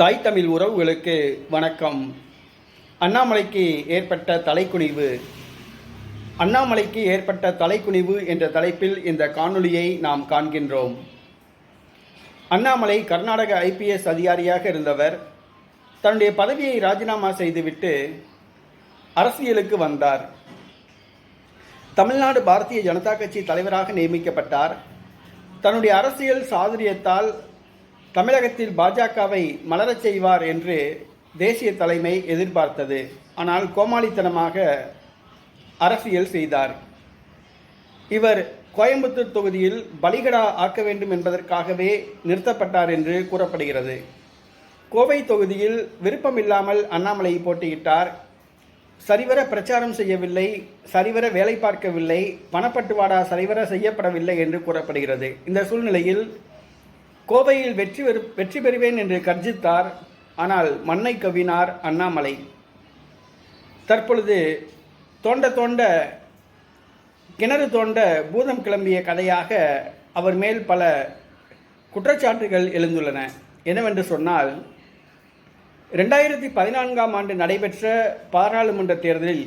தாய் தமிழ் உறவுகளுக்கு வணக்கம். அண்ணாமலைக்கு ஏற்பட்ட தலைக்குனிவு. அண்ணாமலைக்கு ஏற்பட்ட தலைக்குனிவு என்ற தலைப்பில் இந்த காணொளியை நாம் காண்கின்றோம். அண்ணாமலை கர்நாடக ஐபிஎஸ் அதிகாரியாக இருந்தவர். தன்னுடைய பதவியை ராஜினாமா செய்துவிட்டு அரசியலுக்கு வந்தார். தமிழ்நாடு பாரதிய ஜனதா கட்சி தலைவராக நியமிக்கப்பட்டார். தன்னுடைய அரசியல் சாதுரியத்தால் தமிழகத்தில் பாஜகவை மலரச் செய்வார் என்று தேசிய தலைமை எதிர்பார்த்தது. ஆனால் கோமாளித்தனமாக அரசியல் செய்தார். இவர் கோயம்புத்தூர் தொகுதியில் பலிகடா ஆக்க வேண்டும் என்பதற்காகவே நிறுத்தப்பட்டார் என்று கூறப்படுகிறது. கோவை தொகுதியில் விருப்பமில்லாமல் அண்ணாமலை போட்டியிட்டார். சரிவர பிரச்சாரம் செய்யவில்லை சரிவர வேலை பார்க்கவில்லை பணப்பட்டுவாடா சரிவர செய்யப்படவில்லை என்று கூறப்படுகிறது. இந்த சூழ்நிலையில் கோவையில் வெற்றி பெறு வெற்றி பெறுவேன் என்று கர்ஜித்தார் ஆனால் மண்ணை கவினார் அண்ணாமலை. தற்பொழுது தோண்ட தோண்ட கிணறு தோண்ட பூதம் கிளம்பிய கதையாக அவர் மேல் பல குற்றச்சாட்டுகள் எழுந்துள்ளன. என்னவென்று சொன்னால் ரெண்டாயிரத்தி பதினான்காம் ஆண்டு நடைபெற்ற பாராளுமன்ற தேர்தலில்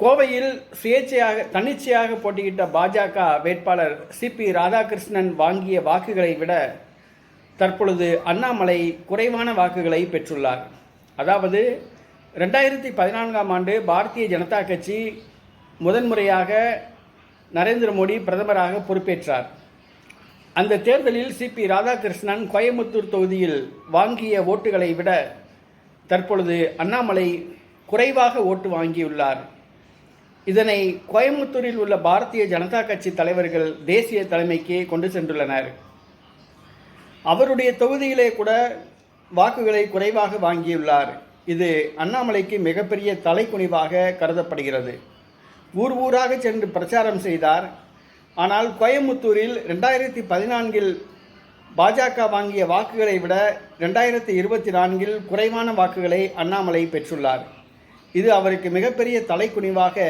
கோவையில் சுயேட்சையாக தன்னிச்சையாக போட்டியிட்ட பாஜக வேட்பாளர் சிபி ராதாகிருஷ்ணன் வாங்கிய வாக்குகளை விட தற்பொழுது அண்ணாமலை குறைவான வாக்குகளை பெற்றுள்ளார். அதாவது ரெண்டாயிரத்தி பதினான்காம் ஆண்டு பாரதிய ஜனதா கட்சி முதன்முறையாக நரேந்திர மோடி பிரதமராக பொறுப்பேற்றார். அந்த தேர்தலில் சிபி ராதாகிருஷ்ணன் கோயம்புத்தூர் தொகுதியில் வாங்கிய ஓட்டுகளை விட தற்பொழுது அண்ணாமலை குறைவாக ஓட்டு வாங்கியுள்ளார். இதனை கோயம்புத்தூரில் உள்ள பாரதிய ஜனதா கட்சி தலைவர்கள் தேசிய தலைமைக்கு கொண்டு சென்றுள்ளனர். அவருடைய தொகுதியிலே கூட வாக்குகளை குறைவாக வாங்கியுள்ளார். இது அண்ணாமலைக்கு மிகப்பெரிய தலைக்குனிவாக கருதப்படுகிறது. ஊர் ஊராக சென்று பிரச்சாரம் செய்தார். ஆனால் கோயம்புத்தூரில் ரெண்டாயிரத்தி பதினான்கில் பாஜக வாங்கிய வாக்குகளை விட ரெண்டாயிரத்தி இருபத்தி நான்கில் குறைவான வாக்குகளை அண்ணாமலை பெற்றுள்ளார். இது அவருக்கு மிகப்பெரிய தலைக்குனிவாக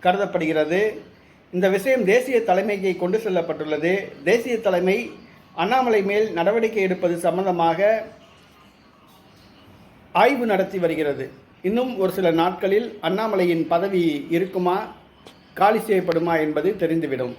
கருதப்படுகிறது. இந்த விஷயம் தேசிய தலைமைக்கு கொண்டு செல்லப்பட்டுள்ளது. தேசிய தலைமை அண்ணாமலை மேல் நடவடிக்கை எடுப்பது சம்பந்தமாக ஆய்வு நடத்தி வருகிறது. இன்னும் ஒரு சில நாட்களில் அண்ணாமலையின் பதவி இருக்குமா காலி செய்யப்படுமா என்பது தெரிந்துவிடும்.